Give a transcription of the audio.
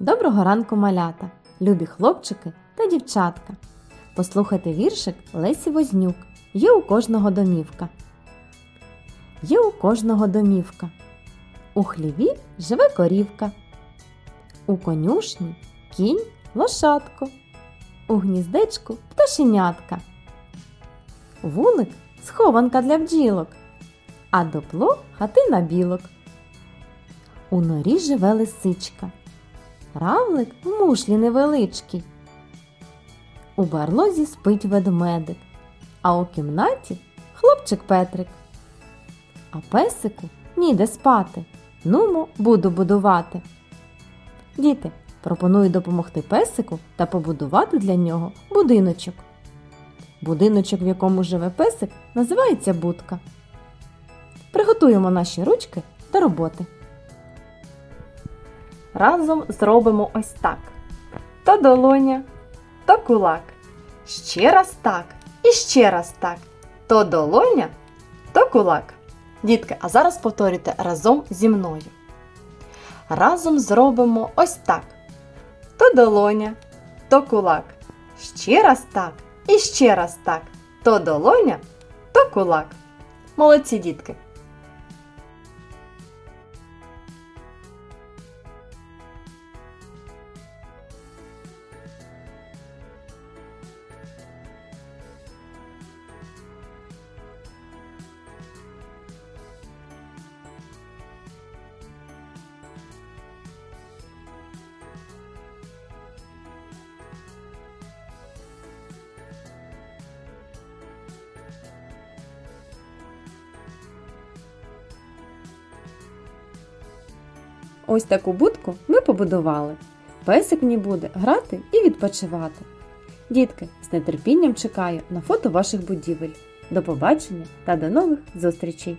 Доброго ранку, малята, любі хлопчики та дівчатка. Послухайте віршик Лесі Вознюк. Є у кожного домівка. Є у кожного домівка. У хліві живе корівка. У конюшні кінь лошадко. У гніздечку пташенятка. Вулик схованка для бджілок, а допло хатина білок. У норі живе лисичка. Равлик в мушлі невеличкий. У барлозі спить ведмедик, а у кімнаті хлопчик Петрик. А песику ніде спати. Нумо буду будувати. Діти, пропоную допомогти песику та побудувати для нього будиночок. Будиночок, в якому живе песик, називається будка. Приготуємо наші ручки до роботи. Разом зробимо ось так. То долоня, то кулак. Ще раз так і ще раз так. То долоня, то кулак. Дітки, а зараз повторюйте разом зі мною. Разом зробимо ось так. То долоня, то кулак. Ще раз так і ще раз так. То долоня, то кулак. Молодці дітки! Ось таку будку ми побудували. Песик в буде грати і відпочивати. Дітки, з нетерпінням чекаю на фото ваших будівель. До побачення та до нових зустрічей!